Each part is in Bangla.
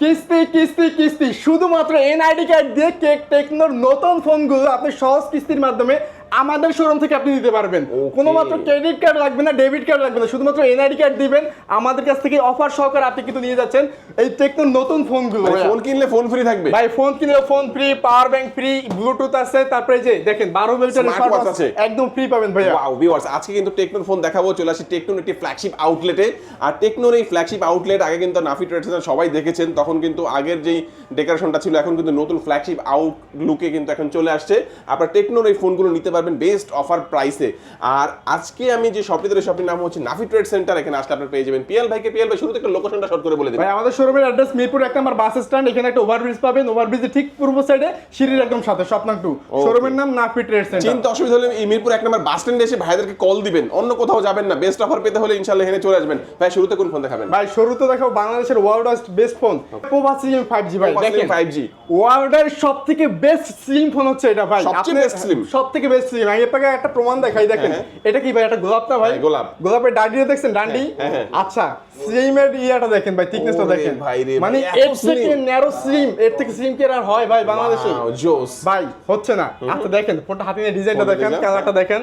কিস্তি কিস্তি কিস্তি। শুধুমাত্র এনআইডি কার্ড দিয়ে কেক টেকনোর নতুন ফোনগুলো আপনি সহজ কিস্তির মাধ্যমে আমাদের শোরুম থেকে আপনি নিতে পারবেন. কোনো মাত্র ক্রেডিট কার্ড লাগবে না ডেবিট কার্ড লাগবে না শুধুমাত্র এনআইডি কার্ড দিবেন। আমাদের কাছ থেকে অফার সহকারে আপনি কিন্তু নিয়ে যাচ্ছেন এই টেকনোর নতুন ফোনগুলো মানে ফোন কিনলে ফোন ফ্রি থাকবে? ভাই ফোন কিনলে phone free power bank free Bluetooth আছে তারপরে যে দেখেন বারো Smart আছে। একদম ফ্রি পাবেন ভাইয়া। ওয়াও ভিউয়ার্স আজকে কিন্তু টেকনোর ফোন দেখাবো চলে আসি টেকনোর একটি ফ্ল্যাগশিপ আউটলেটে আর টেকনোর এই ফ্ল্যাগশিপ আউটলেট আগে কিন্তু নাফি ট্রেডার্স সবাই দেখেছেন তখন কিন্তু আগের যেই ডেকোরেশনটা ছিল এখন কিন্তু নতুন ফ্ল্যাগশিপ আউটলুকে কিন্তু এখন চলে আসছে। আপনারা টেকনোর এই ফোনগুলো নিতে পারবেন বেস্ট অফার প্রাইসে। আর আজকে আমি যে শপটি ধরে শপটির নাম হচ্ছে নাফি ট্রেড সেন্টার এখানে আসলে আপনারা পেয়ে যাবেন। পিএল ভাইকে পিএল ভাই শুরু থেকে লোকেশনটা শর্ট করে বলে দিন। ভাই আমাদের শোরুমের অ্যাড্রেস মিরপুর এক নম্বর বাস স্ট্যান্ড এখানে একটা ওভারব্রিজ পাবেন। ওভারব্রিজের ঠিক পূর্ব সাইডে সিঁড়ির একদম সাথে স্বপ্নাং টু শোরুমের নাম নাফি ট্রেড সেন্টার। চিন্তা অসুবিধা হলে এই মিরপুর এক নম্বর বাস স্ট্যান্ডে এসে ভাইদেরকে কল দিবেন। অন্য কোথাও যাবেন না। বেস্ট অফার পেতে হলে ইনশাল্লাহ এখানে চলে আসবেন। ভাই শুরুতে কোন ফোন দেখাবেন? ভাই শুরুতে দেখো বাংলাদেশের world best phone Pova slim five G ভাই দেখেন। ফাইভ জি ওয়ার্ল্ডের সব থেকে বেস্ট স্লিম ফোন হচ্ছে এটা ভাই। সবচেয়ে best slim? সব থেকে বেস্ট স্লিম আমি আপনাকে একটা প্রমাণ দেখাই দেখেন হ্যাঁ, এটা কি ভাই এটা গোলাপ না ভাই? হ্যাঁ, গোলাপ। গোলাপের ডান্ডিটা দেখছেন ডান্ডি? হ্যাঁ, হ্যাঁ। আচ্ছা স্লিমের ইয়াটা দেখেন ভাই থিকনেসটা দেখেন। ভাই রে, মানে এর থেকে ন্যারো স্লিম এর থেকে স্লিম কি আর হয় ভাই বাংলাদেশে। জোস। ভাই হচ্ছে না। আচ্ছা দেখেন ফোনটা হাতে নিয়ে ডিজাইনটা দেখেন কালারটা দেখেন।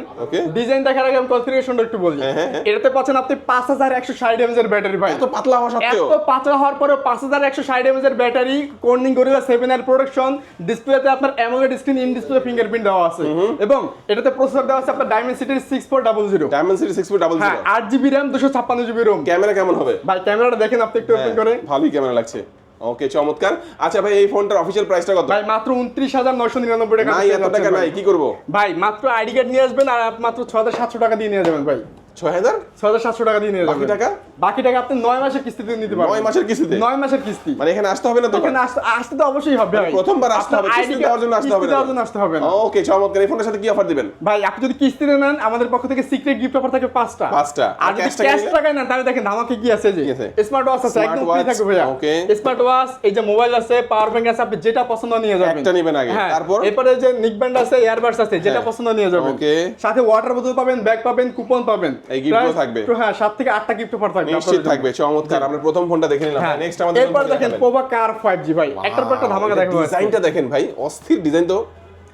ডিজাইন দেখার আগে আমি কনফিগারেশনটা একটু বলি। হ্যাঁ, হ্যাঁ, হ্যাঁ। এটাতে পাচ্ছেন আপনি পাঁচ হাজার একশো ষাট এমএজ এর ব্যাটারি ভাই। এত পাতলা হওয়া সত্ত্বেও। এত পাতলা হওয়ার পরে পাঁচ হাজার একশো ষাট এমএজ এর ব্যাটারি কর্নিং গরিলা সেভেন এর প্রোডাকশন ডিসপ্লেতে আপনার AMOLED screen in display fingerprint দেওয়া আছে। এবং এটাতে প্রসেসর দেওয়া আছে আপনার ডায়মন্ড সিটির six four double zero Diamond City four double zero আট জিবি র্যাম দুশো ছাপ্পান্ন জিবি রোম ক্যামেরা কেমন হবে? ভাই ক্যামেরাটা দেখেন আপনি একটু ওপেন হ্যাঁ, করে। ভালোই ক্যামেরা লাগছে। ওকে চমৎকার। আচ্ছা ভাই এই ফোনটার অফিসিয়াল প্রাইসটা কত? ভাই মাত্র উনত্রিশ হাজার নয়শো নিরানব্বই টাকা নাই এত টাকা নাই কি করব? ভাই মাত্র আইডি কার্ড নিয়ে আসবেন আর মাত্র ছ হাজার সাতশো টাকা দিয়ে নিয়ে যাবেন ভাই। ছয় হাজার? ছ হাজার সাতশো টাকা দিয়ে নিয়ে যাবেন। টাকা? বাকি টাকা আপনি নয় মাসের কিস্তিতে নিতে পারবেন। নয় মাসের কিস্তিতে? নয় মাসের কিস্তি। মানে এখানে আসতে হবে না তো? এখানে আসতে আসতে তো অবশ্যই হবে প্রথমবার আসতে হবে কিস্তি দেওয়ার জন্য আসতে হবে দেওয়ার জন্য আসতে হবে না। ওকে চমৎকার। এই ফোনের সাথে কি অফার দিবেন? ভাই আপনি যদি কিস্তিতে নেন আমাদের পক্ষ থেকে সিক্রেট গিফট অফার থাকে পাঁচটা। পাঁচটা। আর যদি ক্যাশ টাকায় নেন তাহলে দেখেন আমাকে কি আছে যে। স্মার্ট ওয়াচ আছে একদম ফ্রি থাকবে ভাইয়া। okay. স্মার্ট ওয়াচ এই যে মোবাইল আছে পাওয়ার ব্যাংক আছে আপনি যেটা পছন্দ নিয়ে যাবেন। একটা নিবেন আগে, হ্যাঁ, তারপর? এরপরে যে নিক ব্যান্ড আছে আছে যেটা হ্যাঁ, পছন্দ নিয়ে যাবেন। okay. সাথে ওয়াটার বোতল পাবেন ব্যাগ পাবেন কুপন পাবেন। এই gift গুলো প্রায়- থাকবে? হ্যাঁ সাত থেকে আটটা গিফট অফার থাকবে নিশ্চিত থাকবে চমৎকার। আমরা প্রথম ফোনটা দেখে নিলাম। হ্যাঁ। নেক্সট আমাদের এরপর দেখেন পোভা কার ফাইভ জি ভাই। একটার পর একটা ধামাকা ডিজাইনটা দেখেন ভাই অস্থির ডিজাইন তো।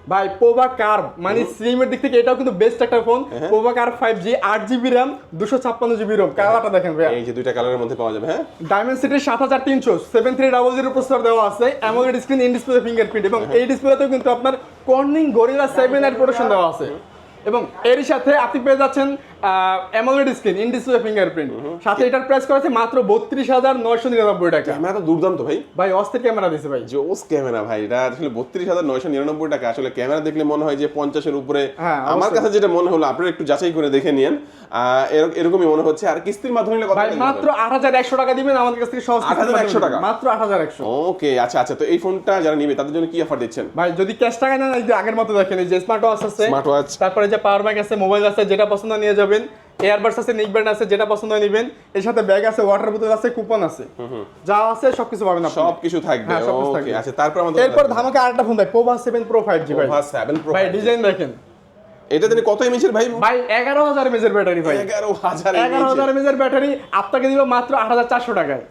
ভাই পোভা কার মানে স্লিমের দিক থেকে এটাও কিন্তু বেস্ট একটা ফোন হ্যাঁ। পোভা কার ফাইভ জি আট জিবি র্যাম দুশো ছাপ্পান্ন জিবি রোম কালারটা দেখেন ভাইয়া। এই যে দুইটা কালারের মধ্যে পাওয়া যাবে হ্যাঁ? ডায়মন্ড সিটির সাত হাজার তিনশো seven three double zero processor দেওয়া আছে। AMOLED screen in display fingerprint এবং এই ডিসপ্লেতেও কিন্তু আপনার কর্নিং গরিলা সেভেন এর প্রোডাকশন দেওয়া আছে। এবং এরই সাথে আপনি পেয়ে যাচ্ছেন AMOLED screen in display fingerprint সাথে এটার প্রাইস মাত্র টাকা। ক্যামেরা তো দুর্দান্ত ভাই। ভাই অস্থির ক্যামেরা দিছে ভাই। জোস ক্যামেরা ভাই এটা আসলে বত্রিশ হাজার নয়শো নিরানব্বই টাকা। আসলে ক্যামেরা দেখলে মনে হয় যে উপরে। হ্যাঁ, আমার কাছে যেটা মনে হলো আপনারা একটু যাচাই করে দেখে নিন এরকমই মনে হচ্ছে। আর কিস্তির মাধ্যমে নিলে কত ভাই মাত্র টাকা দিবেন আমাদের কাছ থেকে সহজ কিস্তির 8,100 মাধ্যমে টাকা? মাত্র আট হাজার একশো। ওকে আচ্ছা আচ্ছা তো এই ফোনটা যারা নিবে তাদের জন্য কি অফার দিচ্ছেন? ভাই যদি ক্যাশ টাকা এই যে আগের মতো দেখেন এই যে স্মার্ট ওয়াচ আছে স্মার্ট ওয়াচ তারপরে যে পাওয়ার ব্যাংক আছে মোবাইল আছে যেটা পছন্দ নিয়ে যাবেন এয়ারবাডস আছে নিক ব্যান্ড আছে যেটা পছন্দ হয় নেবেন। এর সাথে ব্যাগ আছে ওয়াটার বোতল আছে কুপন আছে। যা আছে সবকিছু পাবেন আপনি। সবকিছু থাকবে। হ্যাঁ, ওকে আচ্ছা তারপর আমাদের এরপর ধামাকা আরেকটা ফোন ভাই পোভা 7 প্রো ফাইভ জি ভাই। সেভেন প্রো ভাই ডিজাইন দেখেন। এটা দিনে কত এমএচের ভাই? ভাই এগারো হাজার ব্যাটারি ভাই। এগারো হাজার এগারো হাজার এমএজের ব্যাটারি আপনাকে দিল মাত্র আট হাজার চারশো টাকায়।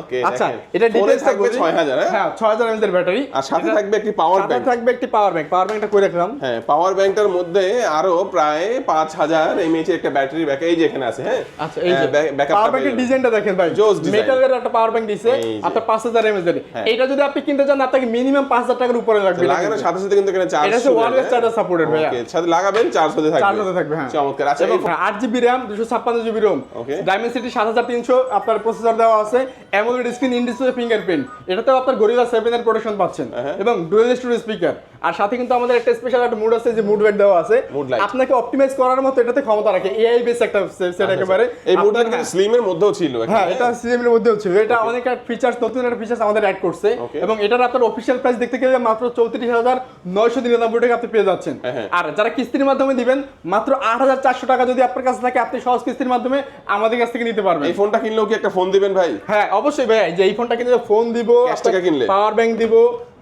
ওকে আচ্ছা এটা থাকবে ছয় হাজার হ্যাঁ? ছয় হাজার এমএজের ব্যাটারি আর সাথে থাকবে একটি পাওয়ার ব্যাংক থাকবে একটি পাওয়ার ব্যাংক পাওয়ার ব্যাংকটা করে রাখলাম হ্যাঁ পাওয়ার ব্যাংকটার মধ্যে আরও প্রায় পাঁচ হাজার এমএচ এর একটা ব্যাটারি ব্যাক এই যে এখানে আছে হ্যাঁ? আচ্ছা এই যে ব্যাকআপ পাওয়ার ব্যাংকের ডিজাইনটা দেখেন ভাই। Design। মেটালের একটা পাওয়ার ব্যাংক দিছে আপনার পাঁচ হাজার এর। হ্যাঁ। এটা যদি আপনি কিনতে চান আপনাকে মিনিমাম পাঁচ হাজার টাকার উপরে লাগবে। লাগানোর সাথে সাথে কিন্তু এখানে চার্জ এটা হচ্ছে charger supported ভাইয়া। সাথে লাগাবেন। চার্জ হতে থাকবে। চার্জ হতে থাকবে, হ্যাঁ। চমৎকার। আচ্ছা এবং এই- আট জিবি র্যাম দুশো ছাপ্পান্ন জিবি রোম। Okay. ডায়মন্ড সাত হাজার তিনশো আপনার প্রসেসর দেওয়া আছে। AMOLED screen in display fingerprint এটাতেও আপনার গরিলা সেভেন এর প্রোটেকশন পাচ্ছেন। হ্যাঁ। এবং ডুয়েল স্টুডিও স্পিকার আর সাথে কিন্তু আমাদের একটা স্পেশাল একটা মুড আছে যে মুড লাইট দেওয়া আছে। Mood light। আপনাকে অপটিমাইজ করার মতো এটাতে ক্ষমতা রাখে। এআই বেস একটা সেট একেবারে আচ্ছা, এই মুডটা আপনার- কিন্তু হ্যাঁ। স্লিমের মধ্যেও ছিল হ্যাঁ এটা সিএম এর মধ্যেও ছিল। এটা অনেক ফিচার্স নতুন একটা ফিচার্স আমাদের অ্যাড করছে। এবং এটার আপনার অফিসিয়াল প্রাইস দেখতে গেলে মাত্র চৌত্রিশ হাজার নয়শো নিরানব্বই টাকা আপনি পেয়ে যাচ্ছেন। হ্যাঁ, হ্যাঁ। আর যারা কিস্তির মাধ্যমে দিবেন মাত্র আট হাজার চারশো টাকা যদি আপনার কাছে থাকে আপনি সহজ কিস্তির মাধ্যমে আমাদের কাছ থেকে নিতে পারবেন। এই ফোনটা কিনলেও কি একটা ফোন দিবেন ভাই? হ্যাঁ অবশ্যই ভাই। যে এই ফোনটা কিনলে ফোন দিব টাকা কিনলে? পাওয়ার ব্যাংক দিব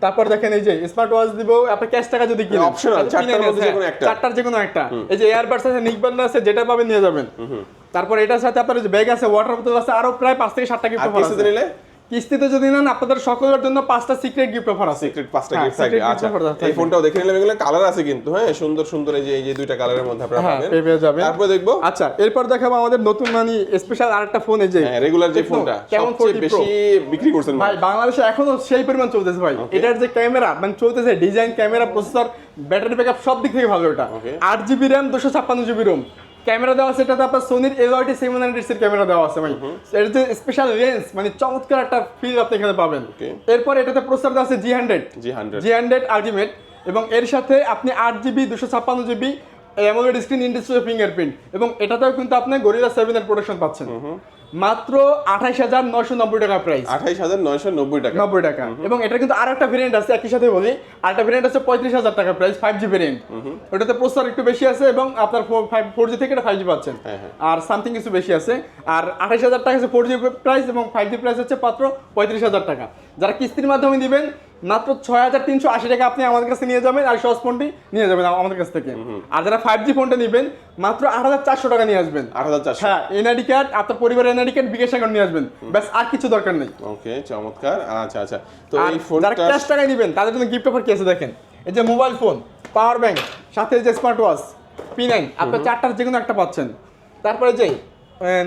তারপর দেখেন এই যে স্মার্ট ওয়াচ দিব আপনি ক্যাশ টাকা যদি কিনেন অপশনাল চারটার মধ্যে যে যেকোনো হ্যাঁ, একটা। চারটার যে কোনো একটা এই যে এয়ারবাডস আছে নিকবান্ড আছে যেটা পাবেন নিয়ে যাবেন। তারপর এটার সাথে আপনার যে ব্যাগ আছে ওয়াটার বোতল আছে আরও প্রায় পাঁচ থেকে সাতটা গিফট আছে। নিলে? কিস্তিতে যদি নেন আপনাদের সকলের জন্য পাঁচটা সিক্রেট গিফট অফার আছে। সিক্রেট পাঁচটা হ্যাঁ, গিফট থাকবে। আচ্ছা এই ফোনটাও দেখে নিলাম এগুলো কালার আছে কিন্তু হ্যাঁ সুন্দর সুন্দর এই যে এই যে দুইটা কালারের মধ্যে আপনারা হ্যাঁ, পাবেন। পেয়ে পেয়ে যাবেন। তারপরে দেখব। আচ্ছা এরপর দেখাবো আমাদের নতুন মানে স্পেশাল আরেকটা ফোন এই যে। হ্যাঁ রেগুলার যে ফোনটা Camon সবচেয়ে বেশি বিক্রি করছেন ভাই। বাংলাদেশে এখনও সেই পরিমাণ চলতেছে ভাই। এটার যে ক্যামেরা মানে চলতেছে design camera processor battery backup সব দিক থেকে ভালো এটা. আট জিবি র্যাম দুশো ছাপ্পান্ন জিবি রোম ক্যামেরা দেওয়া আছে এটাতে আপনার সোনির এলআইটি সেভেন হান্ড্রেড সির ক্যামেরা দেওয়া আছে ভাই। এটা যে স্পেশাল লেন্স মানে চমৎকার একটা ফিল আপনি এখানে পাবেন। এরপর এটাতে প্রস্তাব দেওয়া আছে G hundred G hundred G hundred ultimate এবং এর সাথে আপনি আট জিবি দুশো ছাপ্পান্ন GB AMOLED screen in display fingerprint এবং এটাতেও কিন্তু আপনি গরিলা সেভেন এর প্রোটেকশন পাচ্ছেন। মাত্র আঠাইশ হাজার নশো নব্বই টাকা প্রাইস আঠাইশ হাজার নয়শো নব্বই টাকা। নব্বই টাকা। এবং এটা কিন্তু আর একটা ভেরিয়েন্ট আছে একই সাথে বলি। আরেকটা ভেরিয়েন্ট আছে পঁয়ত্রিশ হাজার টাকা প্রাইস ফাইভ জি ভেরিয়েন্ট ওটাতে প্রসেসর একটু বেশি আছে এবং আপনার ফোর জি থেকে এটা ফাইভ জি পাচ্ছেন। হ্যাঁ, হ্যাঁ। আর সামথিং কিছু বেশি আছে। আর আঠাইশ হাজার টাকা আছে ফোর জি প্রাইস এবং ফাইভ জি প্রাইস হচ্ছে মাত্র পঁয়ত্রিশ হাজার টাকা। যারা কিস্তির মাধ্যমে দিবেন মাত্র ছয় হাজার তিনশো আশি টাকা আপনি আমাদের কাছে নিয়ে যাবেন আর সস ফোনটি নিয়ে যাবেন আমাদের কাছ থেকে। আর যারা ফাইভ জি ফোনটা নেবেন মাত্র আট হাজার চারশো টাকা নিয়ে আসবেন। আট হাজার চারশো। হ্যাঁ এনআইডি কার্ড আপনার পরিবারের এনআইডি কার্ড বিকাশ অ্যাকাউন্ট নিয়ে আসবেন। ব্যাস আর কিছু দরকার নেই। ওকে চমৎকার। আচ্ছা আচ্ছা। তো এই যারা ফোনটা ক্যাশ টাকায় নেবেন তাদের জন্য গিফট অফার কি আছে দেখেন? এই যে মোবাইল ফোন পাওয়ার ব্যাংক সাথে যে স্মার্ট ওয়াচ পি নাইন আপনার চারটার যে কোনো একটা পাচ্ছেন। তারপরে যে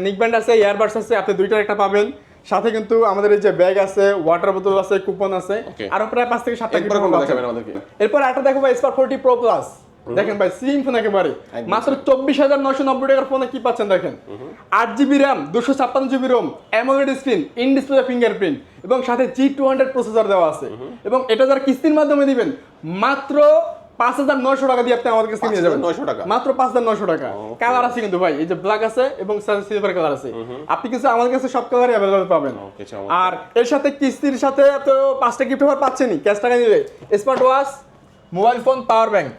নিক ব্যান্ড আছে ইয়ারবাডস আছে আপনি দুইটার একটা পাবেন। সাথে কিন্তু আমাদের এই যে ব্যাগ আছে ওয়াটার বোতল আছে কুপন আছে. আরও প্রায় পাঁচ থেকে সাতটা এরপরে দেখাবেন আমাদেরকে? একটা দেখো ভাই স্পার ফোরটি প্রো প্লাস দেখেন ভাই স্লিম ফোন একেবারে। মাত্র চব্বিশ হাজার নয়শো নব্বই টাকার ফোনে কি পাচ্ছেন দেখেন? আট জিবি র্যাম দুশো ছাপ্পান্ন GB ROM AMOLED screen in display fingerprint এবং সাথে জি টু হান্ড্রেড প্রসেসর দেওয়া আছে। এবং এটা যারা কিস্তির মাধ্যমে দিবেন মাত্র পাঁচ হাজার নয়শো টাকা দিয়ে আপনি আমাদের কাছে নিয়ে যাবেন। নয়শো টাকা? মাত্র পাঁচ হাজার নয়শো টাকা। কালার আছে কিন্তু ভাই এই যে ব্ল্যাক আছে এবং সিলভার কালার আছে। আপনি কিছু আমাদের কাছে সব কালারই অ্যাভেলেবল পাবেন। আর এর সাথে কিস্তির সাথে তো পাঁচটা গিফট অফার পাচ্ছেনই ক্যাশ টাকা নিলে। Smart watch mobile phone power bank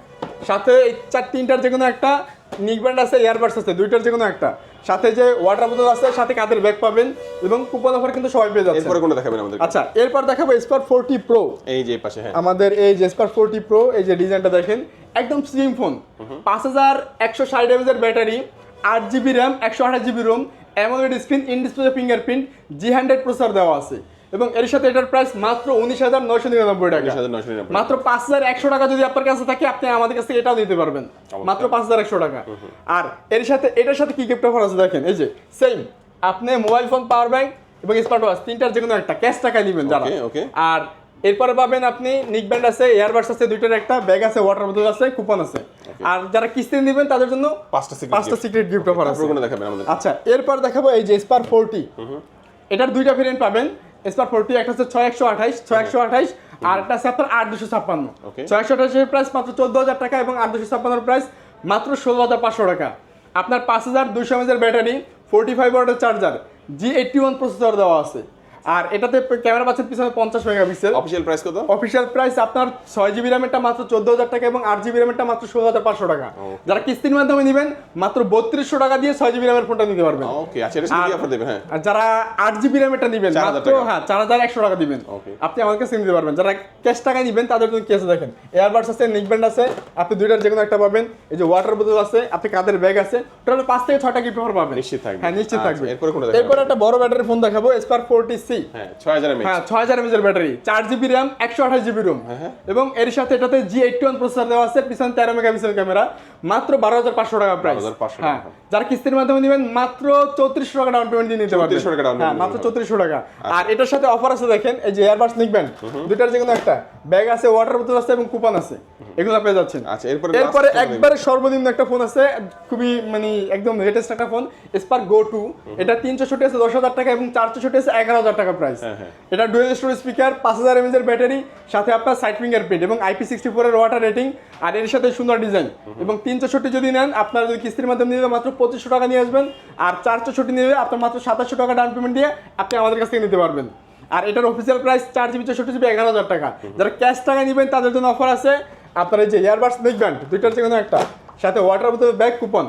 সাথে এই চার তিনটার যে কোনো একটা নিক ব্যান্ড আছে ইয়ারবাডস আছে দুইটার যে কোনো একটা। সাথে যে ওয়াটার বোতল আছে সাথে কাদের ব্যাগ পাবেন এবং কুপন অফার কিন্তু সবাই পেয়ে যাচ্ছে। এরপরে কোনটা দেখাবেন আমাদের আচ্ছা এরপর দেখাবো স্পার ফোরটি প্রো এই যে পাশে হ্যাঁ। আমাদের এই যে স্পার ফোরটি প্রো এই যে ডিজাইনটা দেখেন একদম স্লিম ফোন পাঁচ হাজার একশো ষাট এমএজের ব্যাটারি আট জিবি র্যাম একশো আঠাশ GB ROM AMOLED screen in display fingerprint G hundred processor দেওয়া আছে। এবং এর সাথে এটার প্রাইস মাত্র উনিশ হাজার নয়শো নিরানব্বই টাকা। মাত্র পাঁচ হাজার একশো টাকা যদি আপনার কাছে থাকে আপনি আমাদের কাছ থেকে এটাও দিতে পারবেন। মাত্র পাঁচ হাজার একশো টাকা। আর এর সাথে এটার সাথে কি গিফট অফার আছে দেখেন? এই যে সেম আপনি মোবাইল ফোন পাওয়ার ব্যাংক এবং স্মার্ট ওয়াচ তিনটার যে কোনো একটা ক্যাশ টাকায় নেবেন যারা. আর এরপরে পাবেন আপনি নিক ব্যান্ড আছে এয়ারবাডস আছে দুইটার একটা ব্যাগ আছে ওয়াটার বোতল আছে কুপন আছে। আর যারা কিস্তি নেবেন তাদের জন্য পাঁচটা পাঁচটা সিক্রেট গিফট অফার আছে। আচ্ছা এরপর দেখাবো এই যে স্পার ফোরটি এটার দুইটা ভেরিয়েন্ট পাবেন। স্পার ফোরটি একটা হচ্ছে ছয় একশো আঠাইশ ছয় একশো আঠাইশ আর একটা আছে আপনার আট দুশো ছাপ্পান্ন. ছয় একশো আঠাইশের প্রাইস মাত্র চোদ্দ হাজার টাকা এবং আট দুশো ছাপ্পান্নর প্রাইস মাত্র ষোলো হাজার পাঁচশো টাকা। আপনার পাঁচ হাজার দুশো এমএজের ব্যাটারি ফোর্টি ফাইভ ওয়াটের charger G eighty one processor দেওয়া আছে। আর এটাতে ক্যামেরা পাচ্ছেন পিছনে পঞ্চাশ মেগাপিক্সেল। অফিসিয়াল প্রাইস কত? অফিসিয়াল প্রাইস আপনার ছয় জিবি র্যামেরটা মাত্র চোদ্দ হাজার টাকা এবং আট জিবি র্যামেরটা মাত্র ষোলো হাজার পাঁচশো টাকা। যারা কিস্তির মাধ্যমে নেবেন মাত্র বত্রিশশো টাকা দিয়ে ছয় জিবি র্যামের ফোনটা নিতে পারবেন। ওকে আচ্ছা এটা অফার দেবেন হ্যাঁ। আর যারা আট জিবি র্যামেরটা নেবেন মাত্র হ্যাঁ চার হাজার একশো টাকা দিবেন। আপনি আমার কাছে নিতে পারবেন। যারা ক্যাশ টাকায় নেবেন তাদের জন্য কি আছে দেখেন। এয়ারবাডস আছে নিক ব্যান্ড আছে আপনি দুইটার যে কোনো একটা পাবেন। এই যে ওয়াটার বোতল আছে আপনি কাদের ব্যাগ আছে টোটাল পাঁচ থেকে ছয়টা গিফট পাবেন। নিশ্চিত থাকবে। হ্যাঁ নিশ্চিত আচ্ছা, থাকবে। এরপরে একটা বড় ব্যাটারি ফোন দেখাবো স্পার ফোরটি সি হ্যাঁ ছয় হাজার হ্যাঁ ছয় হাজার এমএজের ব্যাটারি চার জিবি র্যাম একশো আঠাশ জিবি রোম হ্যাঁ। এবং এর সাথে এটাতে জি এইটটি ওয়ান প্রসেসর দেওয়া আছে পিছনে তেরো মেগাপিক্সেল ক্যামেরা মাত্র বারো হাজার পাঁচশো টাকা প্রাইস হ্যাঁ। যারা কিস্তির মাধ্যমে নেবেন মাত্র চৌত্রিশশো টাকা ডাউন পেমেন্ট দিয়ে নিতে পারবেন। 3400 টাকা down হ্যাঁ মাত্র চৌত্রিশশো টাকা। আর এটার সাথে অফার আছে দেখেন এই যে এয়ারবাস নিকবেন দুইটার যে কোনো একটা। ব্যাগ আছে ওয়াটার বোতল আছে এবং কুপন আছে। এগুলো পেয়ে যাচ্ছেন। আচ্ছা, এরপরে এরপরে একবারে সর্বনিম্ন একটা ফোন আছে খুবই মানে একদম লেটেস্ট একটা ফোন স্পার গো টু এটা তিন চৌষট্টি আছে দশ হাজার টাকা এবং চার চৌষট্টি আছে এগারো হাজার টাকা প্রাইস হ্যাঁ, হ্যাঁ। এটা ডুয়েল স্টোরেজ স্পিকার পাঁচ হাজার এমএজের ব্যাটারি সাথে আপনার সাইড ফিঙ্গারপ্রিন্ট এবং আইপি সিক্সটি ফোরের ওয়াটার রেটিং আর এর সাথে সুন্দর ডিজাইন এবং তিন চৌষট্টি যদি নেন আপনার যদি কিস্তির মাধ্যমে নিলে মাত্র পঁচিশশো টাকা নিয়ে আসবেন। আর চার চৌষট্টি নিলে আপনার মাত্র সাতাশশো টাকা ডাউন পেমেন্ট দিয়ে আপনি আমাদের কাছ থেকে নিতে পারবেন। আর এটার অফিসিয়াল প্রাইস চার জিবি চৌষট্টি জিবি এগারো হাজার টাকা। যারা ক্যাশ টাকা নেবেন তাদের জন্য অফার আছে। আপনার এই যে ইয়ারবাডস দেখবেন দুইটার যে কোনো একটা। সাথে ওয়াটার বোতল ব্যাগ কুপন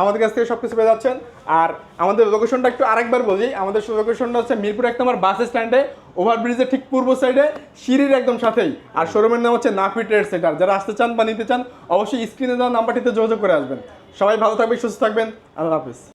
আমাদের কাছ থেকে সব কিছু পেয়ে যাচ্ছেন। আর আমাদের লোকেশনটা একটু আরেকবার বলি। আমাদের লোকেশনটা হচ্ছে মিরপুর এক নম্বর বাস স্ট্যান্ডে ওভারব্রিজের ঠিক পূর্ব সাইডে সিঁড়ির একদম সাথেই। আর শোরুমের নাম হচ্ছে নাফি ট্রেড সেন্টার যারা আসতে চান বা নিতে চান, অবশ্যই স্ক্রিনে দেওয়া নাম্বারটিতে যোগাযোগ করে আসবেন। সবাই ভালো থাকবেন, সুস্থ থাকবেন। আল্লাহ হাফিজ।